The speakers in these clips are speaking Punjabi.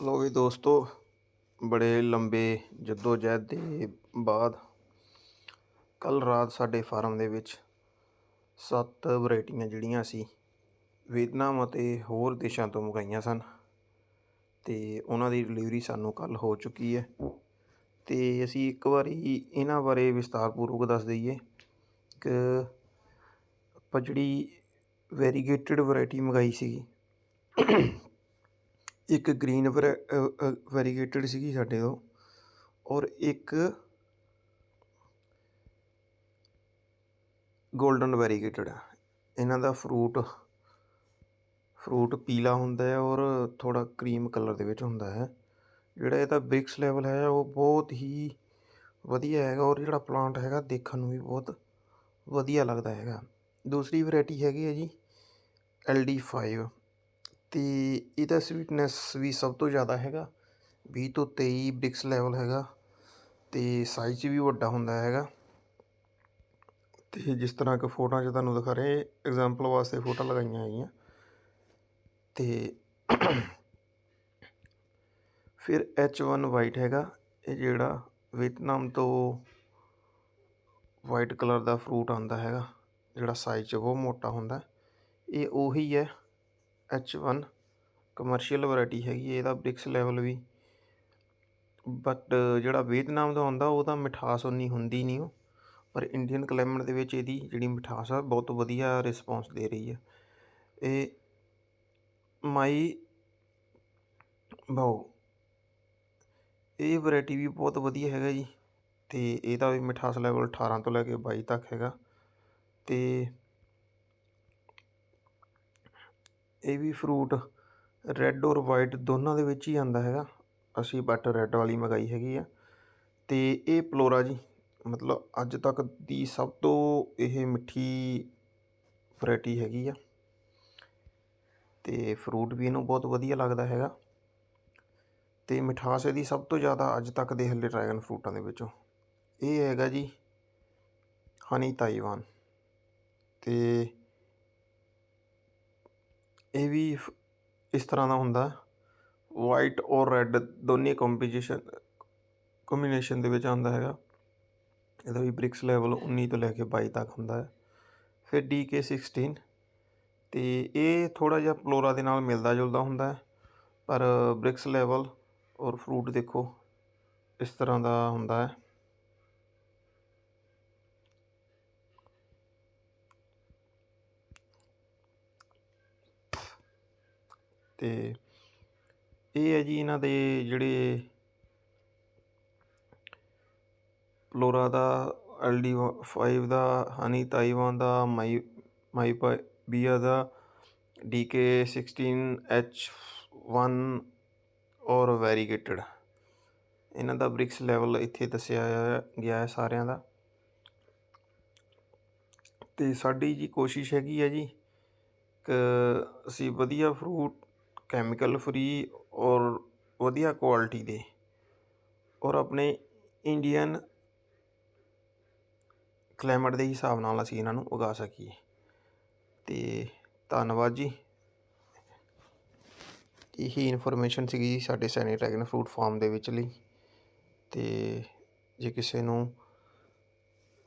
ਲੋ ਵੀ ਦੋਸਤੋ, ਬੜੇ ਲੰਬੇ ਜਹਿਦ ਦੇ ਬਾਅਦ ਕੱਲ ਰਾਤ ਸਾਡੇ ਫਾਰਮ ਦੇ ਵਿੱਚ ਸੱਤ ਵੈਰਾਈਟੀਆਂ ਜਿਹੜੀਆਂ ਸੀ, ਵੀਅਤਨਾਮ ਅਤੇ ਹੋਰ ਦੇਸ਼ਾਂ ਤੋਂ ਮੰਗਾਈਆਂ ਸਨ ਤੇ ਉਹਨਾਂ ਦੀ ਡਿਲੀਵਰੀ ਸਾਨੂੰ ਕੱਲ ਹੋ ਚੁੱਕੀ ਹੈ ਤੇ ਅਸੀਂ ਇੱਕ ਵਾਰੀ ਇਹਨਾਂ ਬਾਰੇ ਵਿਸਤਾਰਪੂਰਵਕ ਦੱਸ ਦਈਏ। ਕਿ ਆਪਾਂ ਜਿਹੜੀ ਵੈਰੀਗੇਟਡ ਵੈਰਾਈਟੀ ਮੰਗਾਈ ਸੀਗੀ ਇੱਕ ਗ੍ਰੀਨ ਵੈਰੀਗੇਟਡ ਸੀਗੀ ਸਾਡੇ ਤੋਂ ਔਰ ਇੱਕ 골ਡਨ ਵੈਰੀਗੇਟਡ ਇਹਨਾਂ ਦਾ ਫਰੂਟ ਫਰੂਟ ਪੀਲਾ ਹੁੰਦਾ ਹੈ ਔਰ ਥੋੜਾ ਕਰੀਮ ਕਲਰ ਦੇ ਵਿੱਚ ਹੁੰਦਾ ਹੈ। ਜਿਹੜਾ ਇਹਦਾ ਬ੍ਰਿਕਸ ਲੈਵਲ ਹੈ, ਉਹ ਬਹੁਤ ਹੀ ਵਧੀਆ ਹੈਗਾ ਔਰ ਜਿਹੜਾ ਪਲਾਂਟ ਹੈਗਾ, ਦੇਖਣ ਨੂੰ ਵੀ ਬਹੁਤ ਵਧੀਆ ਲੱਗਦਾ ਹੈਗਾ। ਦੂਸਰੀ ਵੈਰਾਈਟੀ ਹੈਗੀ ਹੈ ਜੀ LD5 ਅਤੇ ਇਹਦਾ ਸਵੀਟਨੈਸ ਵੀ ਸਭ ਤੋਂ ਜ਼ਿਆਦਾ ਹੈਗਾ। ਵੀਹ ਤੋਂ 23 ਬ੍ਰਿਕਸ ਲੈਵਲ ਹੈਗਾ ਅਤੇ ਸਾਈਜ਼ 'ਚ ਵੀ ਵੱਡਾ ਹੁੰਦਾ ਹੈਗਾ। ਅਤੇ ਜਿਸ ਤਰ੍ਹਾਂ ਕਿ ਫੋਟੋਆਂ 'ਚ ਤੁਹਾਨੂੰ ਦਿਖਾ ਰਹੇ ਐਗਜ਼ਾਮਪਲ ਵਾਸਤੇ ਫੋਟੋ ਲਗਾਈਆਂ ਹੈਗੀਆਂ। ਅਤੇ ਫਿਰ H1 ਵਾਈਟ ਹੈਗਾ, ਇਹ ਜਿਹੜਾ ਵੀਅਤਨਾਮ ਤੋਂ ਵਾਈਟ ਕਲਰ ਦਾ ਫਰੂਟ ਆਉਂਦਾ ਹੈਗਾ, ਜਿਹੜਾ ਸਾਈਜ਼ 'ਚ ਬਹੁਤ ਮੋਟਾ ਹੁੰਦਾ, ਇਹ ਉਹੀ ਹੈ। H1 ਕਮਰਸ਼ੀਅਲ ਵੈਰਾਈਟੀ ਹੈਗੀ ਇਹਦਾ ਬ੍ਰਿਕਸ ਲੈਵਲ ਵੀ। ਬਟ ਜਿਹੜਾ ਵੀਅਤਨਾਮ ਦਾ ਆਉਂਦਾ ਉਹਦਾ ਮਿਠਾਸ ਉਨੀ ਹੁੰਦੀ ਨਹੀਂ ਉਹ। ਪਰ ਇੰਡੀਅਨ ਕਲਾਈਮੇਟ ਦੇ ਵਿੱਚ ਇਹਦੀ ਜਿਹੜੀ ਮਿਠਾਸ ਆ, ਬਹੁਤ ਵਧੀਆ ਰਿਸਪੌਂਸ ਦੇ ਰਹੀ ਹੈ ਇਹ ਮਾਈ ਬਾਓ ਇਹ ਵੈਰਾਈਟੀ ਵੀ ਬਹੁਤ ਵਧੀਆ ਹੈਗਾ ਜੀ। ਤੇ ਇਹਦਾ ਵੀ ਮਿਠਾਸ ਲੈਵਲ 18 ਤੋਂ ਲੈ ਕੇ 22 ਤੱਕ ਹੈਗਾ। ਤੇ ਇਹ ਵੀ ਫਰੂਟ ਰੈੱਡ ਔਰ ਵਾਈਟ ਦੋਨਾਂ ਦੇ ਵਿੱਚ ਹੀ ਆਉਂਦਾ ਹੈਗਾ। ਅਸੀਂ ਬਟ ਰੈੱਡ ਵਾਲੀ ਮੰਗਾਈ ਹੈਗੀ ਆ। ਅਤੇ ਇਹ ਪਲੋਰਾ ਜੀ, ਮਤਲਬ ਅੱਜ ਤੱਕ ਦੀ ਸਭ ਤੋਂ ਇਹ ਮਿੱਠੀ ਵੈਰਾਈਟੀ ਹੈਗੀ ਆ। ਤੇ ਫਰੂਟ ਵੀ ਇਹਨੂੰ ਬਹੁਤ ਵਧੀਆ ਲੱਗਦਾ ਹੈਗਾ। ਤੇ ਮਿਠਾਸ ਇਹਦੀ ਸਭ ਤੋਂ ਜ਼ਿਆਦਾ ਅੱਜ ਤੱਕ ਦੇ ਹੱਲੇ ਡਰੈਗਨ ਫਰੂਟਾਂ ਦੇ ਵਿੱਚੋਂ। ਇਹ ਹੈਗਾ ਜੀ ਹਨੀ ਤਾਈਵਾਨ ਤੇ ਇਹ ਵੀ ਇਸ ਤਰ੍ਹਾਂ ਦਾ ਹੁੰਦਾ ਵਾਈਟ ਔਰ ਰੈੱਡ ਦੋਨੇ ਕੰਪੀਟੀਸ਼ਨ ਕੰਬੀਨੇਸ਼ਨ ਦੇ ਵਿੱਚ ਆਉਂਦਾ ਹੈਗਾ। ਇਹਦਾ ਵੀ ਬ੍ਰਿਕਸ ਲੈਵਲ 19 ਤੋਂ ਲੈ ਕੇ 22 ਤੱਕ ਹੁੰਦਾ ਹੈ। ਫਿਰ DK16 ਤੇ ਇਹ ਥੋੜਾ ਜਿਹਾ ਪਲੋਰਾ ਦੇ ਨਾਲ ਮਿਲਦਾ ਜੁਲਦਾ ਹੁੰਦਾ ਹੈ। ਪਰ ਬ੍ਰਿਕਸ ਲੈਵਲ ਔਰ ਫਰੂਟ ਦੇਖੋ, ਇਸ ਤਰ੍ਹਾਂ ਦਾ ਹੁੰਦਾ ਹੈ। ਅਤੇ ਇਹ ਹੈ ਜੀ ਇਹਨਾਂ ਦੇ ਜਿਹੜੇ ਪਲੋਰਾ ਦਾ ਐਲ ਡੀ ਫਾਈਵ ਦਾ, ਹਨੀ ਤਾਈਵਾਨ ਦਾ, ਮਾਈ ਮਾਈ ਬੀਆ ਦਾ DK16H1 ਔਰ ਵੈਰੀਗੇਟਡ। ਇਹਨਾਂ ਦਾ ਬ੍ਰਿਕਸ ਲੈਵਲ ਇੱਥੇ ਦੱਸਿਆ ਗਿਆ ਹੈ ਸਾਰਿਆਂ ਦਾ। ਤੇ ਸਾਡੀ ਜੀ ਕੋਸ਼ਿਸ਼ ਹੈਗੀ ਹੈ ਜੀ ਕਿ ਅਸੀਂ ਵਧੀਆ ਫਰੂਟ ਕੈਮੀਕਲ ਫਰੀ ਔਰ ਵਧੀਆ ਕੁਆਲਿਟੀ ਦੇ ਔਰ ਆਪਣੇ ਇੰਡੀਅਨ ਕਲਾਈਮੇਟ ਦੇ ਹਿਸਾਬ ਨਾਲ ਅਸੀਂ ਇਹਨਾਂ ਨੂੰ ਉਗਾ ਸਕੀਏ। ਅਤੇ ਧੰਨਵਾਦ ਜੀ। ਇਹੀ ਇਨਫੋਰਮੇਸ਼ਨ ਸੀਗੀ ਜੀ ਸਾਡੇ ਸੈਨੀ ਡਰੈਗਨ ਫਰੂਟ ਫਾਰਮ ਦੇ ਵਿੱਚ ਲਈ। ਤੇ ਜੇ ਕਿਸੇ ਨੂੰ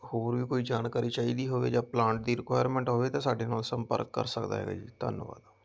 ਹੋਰ ਵੀ ਕੋਈ ਜਾਣਕਾਰੀ ਚਾਹੀਦੀ ਹੋਵੇ ਜਾਂ ਪਲਾਂਟ ਦੀ ਰਿਕੁਆਇਰਮੈਂਟ ਹੋਵੇ ਤਾਂ ਸਾਡੇ ਨਾਲ ਸੰਪਰਕ ਕਰ ਸਕਦਾ ਹੈਗਾ ਜੀ। ਧੰਨਵਾਦ।